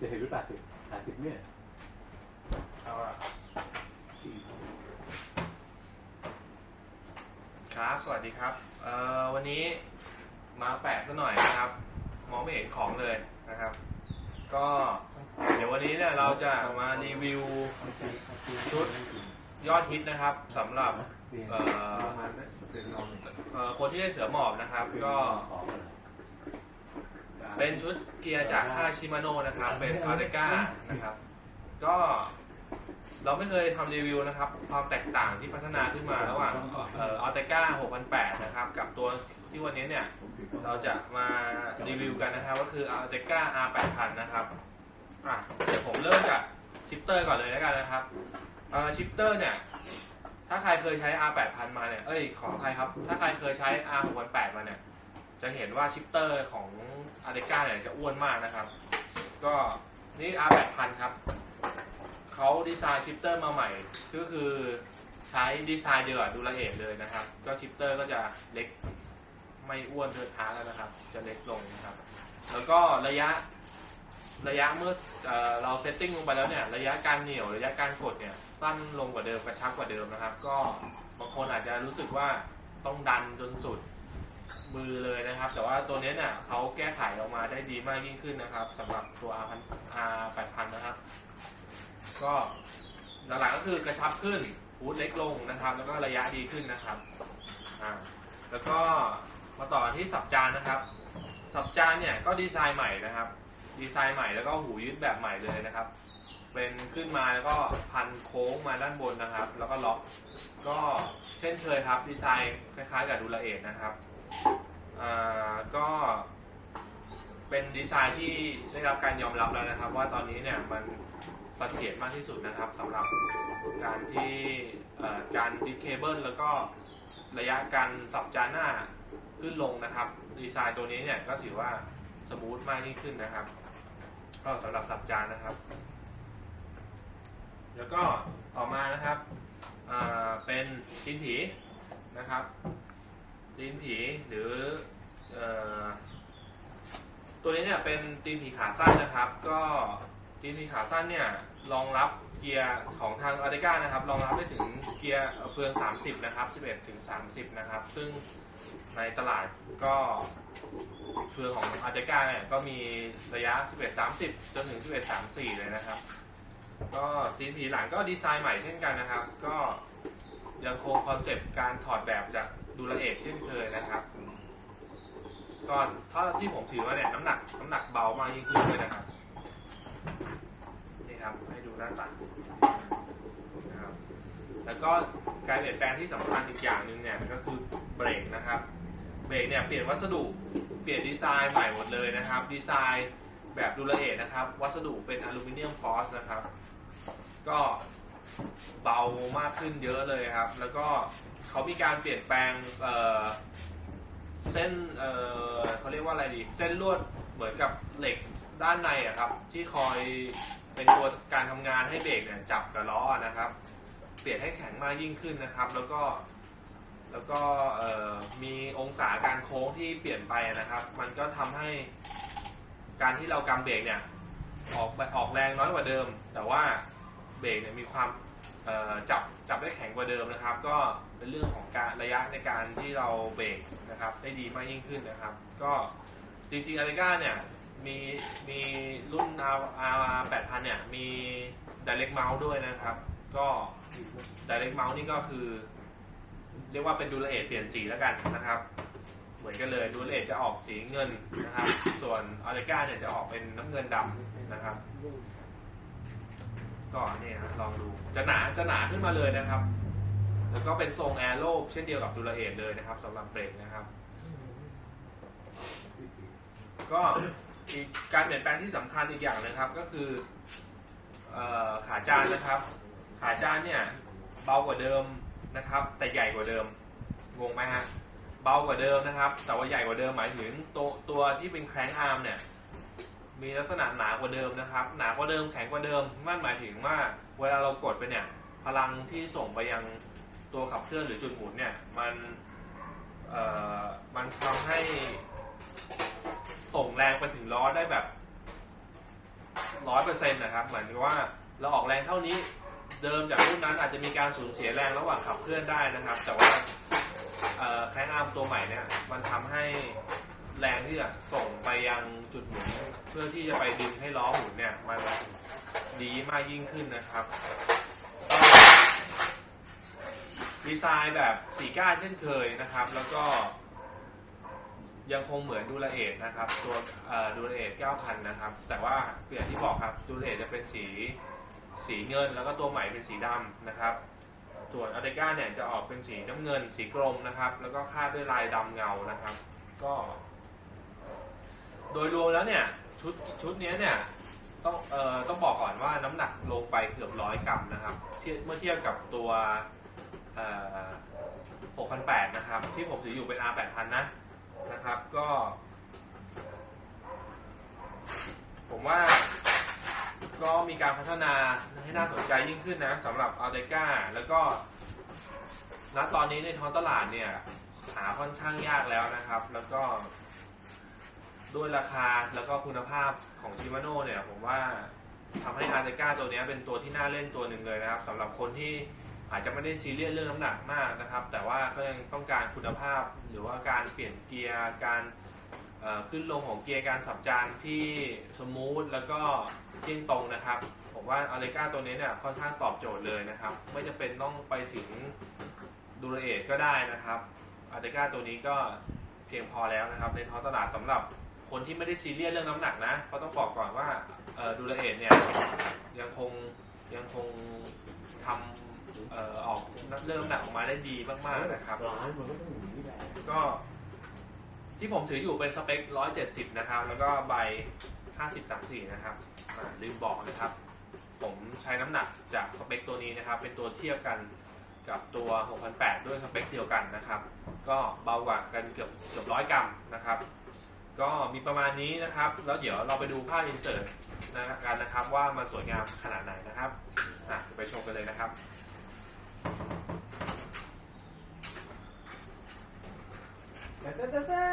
จะเห็นหรือแปดสิบแปดสิบเนี่ยเอาละครับ สวัสดีครับ เอ่อ วันนี้มาแปะซะหน่อยนะครับ มองไม่เห็นของเลยนะครับ ก็เดี๋ยววันนี้เนี่ยเราจะมารีวิวชุดยอดฮิตนะครับสำหรับเอ่อเอ่อคนที่ได้เสือหมอบนะครับ ก็ เป็นชุดเกียร์จากค่ายชิมาโน่นะครับ เป็นอาร์เ a ก้านะครับ ก็เราไม่เคยทำรีวิวนะครับ ความแตกต่างที่พัฒนาขึ้นมาระหว่างเอ่ออเ a ก้า6008 นะครับ กับตัวที่วันนี้เนี่ย เราจะมารีวิวกันนะครับ ก็คืออัลเ a ก้า R8000 นะครับอะเดี๋ยวผมเริ่มจากชิปเตอร์ก่อนเลยแล้วกันนะครับเอ่อชิปเตอร์เนี่ย ถ้าใครเคยใช้ R8000 มาเนี่ย เอ้ย ขออภัยครับ ถ้าใครเคยใช้ R6008 มาเนี่ย จะเห็นว่าชิปเตอร์ของ a r t e c a เนี่ยจะอ้วนมากนะครับ ก็นี่ R8000 ครับ เขาดีไซน์ชิปเตอร์มาใหม่ ก็คือใช้ดีไซน์เดียวกับดูลาเอทเลยนะครับ ก็ชิปเตอร์ก็จะเล็กไม่อ้วนเทินท้าแล้วนะครับ จะเล็กลงนะครับ แล้วก็ระยะระยะเมื่อเออเราเซตติ้งลงไปแล้วเนี่ยระยะการเหนี่ยวระยะการกดเนี่ยสั้นลงกว่าเดิมกระชับกว่าเดิมนะครับ ก็บางคนอาจจะรู้สึกว่าต้องดันจนสุด มือเลยนะครับ แต่ว่าตัวนี้เนี่ยเขาแก้ไขออกมาได้ดีมากยิ่งขึ้นนะครับสำหรับตัว R 8 0 0 นะครับ ก็หลักๆก็คือกระชับขึ้นฮูดเล็กลงนะครับ แล้วก็ระยะดีขึ้นนะครับอ่าแล้วก็มาต่อที่สับจานนะครับ สับจานเนี่ยก็ดีไซน์ใหม่นะครับ ดีไซน์ใหม่แล้วก็หูยึดแบบใหม่เลยนะครับ เป็นขึ้นมาแล้วก็พันโค้งมาด้านบนนะครับ แล้วก็ล็อก ก็เช่นเคยครับ ดีไซน์คล้ายๆกับดูลเอทนะครับ อ่าก็เป็นดีไซน์ที่ได้รับการยอมรับแล้วนะครับ ว่าตอนนี้เนี่ยมันเสถียรมากที่สุดนะครับสำหรับการที่การดิเคเบิลแล้วก็ระยะการสับจานหน้าขึ้นลงนะครับ ดีไซน์ตัวนี้เนี่ยก็ถือว่าสมูทมากยิ่งขึ้นนะครับ ก็สำหรับสับจานนะครับ แล้วก็ต่อมานะครับเป็นตีนผีนะครับ ตีนผีหรืออตัวนี้เนี่ยเป็นตีนผีขาสั้นนะครับ ก็ตีนผีขาสั้นเนี่ยรองรับเกียร์ของทางอาร์เ a ก้านะครับรองรับได้ถึงเกียร์เฟือง 30 นะครับ 11 ถึง 30 นะครับ ซึ่งในตลาดก็เฟืองของอาร์เ a ก้าเนี่ยก็มีระยะ 11 30 จนถึง 11 34 เลยนะครับ ก็ตีนผีหลังก็ดีไซน์ใหม่เช่นกันนะครับ ก็ยังคงคอนเซปต์การถอดแบบจาก ดูลาเอทเช่นเคยนะครับก็ถ้าที่ผมถือมาเนี่ยน้ำหนักน้ำหนักเบามากยิ่งขึ้นเลยนะครับนี่ครับให้ดูหน้าตัดนะครับแล้วก็การเปลี่ยนแปลงที่สำคัญอีกอย่างหนึ่งเนี่ยก็คือเบรกนะครับเบรกเนี่ยเปลี่ยนวัสดุเปลี่ยนดีไซน์ใหม่หมดเลยนะครับ ดีไซน์แบบดูลาเอทนะครับ วัสดุเป็นอลูมิเนียมฟอสนะครับ ก็ เบามากขึ้นเยอะเลยครับ แล้วก็เขามีการเปลี่ยนแปลงเเส้นเเขาเรียกว่าอะไรดี เส้นลวดเหมือนกับเหล็กด้านในอะครับ ที่คอยเป็นตัวการทำงานให้เบรกเนี่ยจับกับล้อนะครับ เปลี่ยนให้แข็งมากยิ่งขึ้นนะครับ แล้วก็แล้วก็มีองศาการโค้งที่เปลี่ยนไปนะครับ มันก็ทำให้การที่เรากำเบรกเนี่ยออกออกแรงน้อยกว่าเดิม แต่ว่า เบรกเนี่ยมีความจับจับได้แข็งกว่าเดิมนะครับ ก็เป็นเรื่องของการระยะในการที่เราเบรกนะครับได้ดีมากยิ่งขึ้นนะครับ ก็จริงๆอาริก้าเนี่ยมีมีรุ่น R R 8000เนี่ยมี Direct Mouse ด้วยนะครับ ก็ Direct Mouse นี่ก็คือ เรียกว่าเป็นดูลเอทเปลี่ยนสีแล้วกันนะครับ เหมือนกันเลยดูลเอทจะออกสีเงินนะครับ ส่วนอาริก้าเนี่ยจะออกเป็นน้ำเงินดำนะครับ ก็เนี่ยนะลองดูจะหนาจะหนาขึ้นมาเลยนะครับ แล้วก็เป็นทรงแอโร่เช่นเดียวกับดูลเอทเลยนะครับสำหรับเบรกนะครับ ก็อีกการเปลี่ยนแปลงที่สำคัญอีกอย่างนะครับ ก็คือเอ่อขาจานนะครับ ขาจานเนี่ยเบากว่าเดิมนะครับ แต่ใหญ่กว่าเดิมงงไหมฮะเบากว่าเดิมนะครับแต่ว่าใหญ่กว่าเดิมหมายถึงตัวตัวที่เป็นแครงอาร์มเนี่ย มีลักษณะหนากว่าเดิมนะครับ หนากว่าเดิมแข็งกว่าเดิมนั่นหมายถึงว่าเวลาเรากดไปเนี่ย พลังที่ส่งไปยังตัวขับเคลื่อนหรือจุดหมุนเนี่ยมันเอ่อมันทำให้ส่งแรงไปถึงล้อได้แบบร้อยเปอร์เซ็นต์นะครับ เหมือนกับว่าเราออกแรงเท่านี้เดิมจากรุ่นนั้นอาจจะมีการสูญเสียแรงระหว่างขับเคลื่อนได้นะครับ แต่ว่าเอ่อแคงอาร์มตัวใหม่เนี่ยมันทำให้ แรงที่จะส่งไปยังจุดหมุนเพื่อที่จะไปดึงให้ล้อหมุนเนี่ยมันดีมากยิ่งขึ้นนะครับดีไซน์แบบสีก้านเช่นเคยนะครับ แล้วก็ ยังคงเหมือนดูลาเอทนะครับ ตัวดูลาเอท9,000 นะครับ แต่ว่าอย่างที่บอกครับดูลาเอทจะเป็นสีสีเงิน แล้วก็ตัวใหม่เป็นสีดำนะครับส่วนอัลเตก้าเนี่ยจะออกเป็นสีน้ำเงิน สีกรมนะครับ แล้วก็คาดด้วยลายดำเงานะครับ ก็ โดยรวมแล้วเนี่ยชุดชุดนี้เนี่ยต้องเอ่อต้องบอกก่อนว่าน้ำหนักลงไปเกือบร้อยกรัมนะครับเทียบเมื่อเทียบกับตัวเอ่อ6,800นะครับ ที่ผมถืออยู่เป็น R 8,000นะนะครับ ก็ ผมว่าก็มีการพัฒนาให้น่าสนใจยิ่งขึ้นนะสำหรับอัลเดกาแล้วก็ณตอนนี้ในท้องตลาดเนี่ย หาค่อนข้างยากแล้วนะครับ แล้วก็ ด้วยราคาแล้วก็คุณภาพของชิมาโน่เนี่ยผมว่าทำให้อาร์เดก้าตัวนี้เป็นตัวที่น่าเล่นตัวหนึ่งเลยนะครับสำหรับคนที่อาจจะไม่ได้ซีเรียสเรื่องน้ำหนักมากนะครับ แต่ว่าก็ยังต้องการคุณภาพหรือว่าการเปลี่ยนเกียร์การขึ้นลงของเกียร์การสับจานที่สมูทแล้วก็เที่ยงตรงนะครับ ผมว่าอาร์เดก้าตัวนี้เนี่ยค่อนข้างตอบโจทย์เลยนะครับ ไม่จำเป็นต้องไปถึงดูเรเอทก็ได้นะครับอาร์เดก้าตัวนี้ก็เพียงพอแล้วนะครับ ในท้องตลาดสำหรับ คนที่ไม่ได้ซีเรียสเรื่องน้ำหนักนะเพราต้องบอกก่อนว่าดูเรเอทเนี่ยยังคงยังคงทำออกเรื่องน้ำหนักออกมาได้ดีมากๆนะครับร้านมันก็ต้องอย่างนี้แหละก็ ที่ผมถืออยู่เป็นสเปค 170 นะครับ แล้วก็ใบ 5034 นะครับลืมบอกนะครับ ผมใช้น้ำหนักจากสเปคตัวนี้นะครับ เป็นตัวเทียบกันกับตัว 6008 ด้วยสเปคเดียวกันนะครับ ก็เบากว่ากันเกือบเกือบร้อยกรัมนะครับ ก็มีประมาณนี้นะครับ แล้วเดี๋ยวเราไปดูภาพอินเสิร์ตนะกันนะครับ ว่ามันสวยงามขนาดไหนนะครับอะไปชมกันเลยนะครับแต่แต่แต่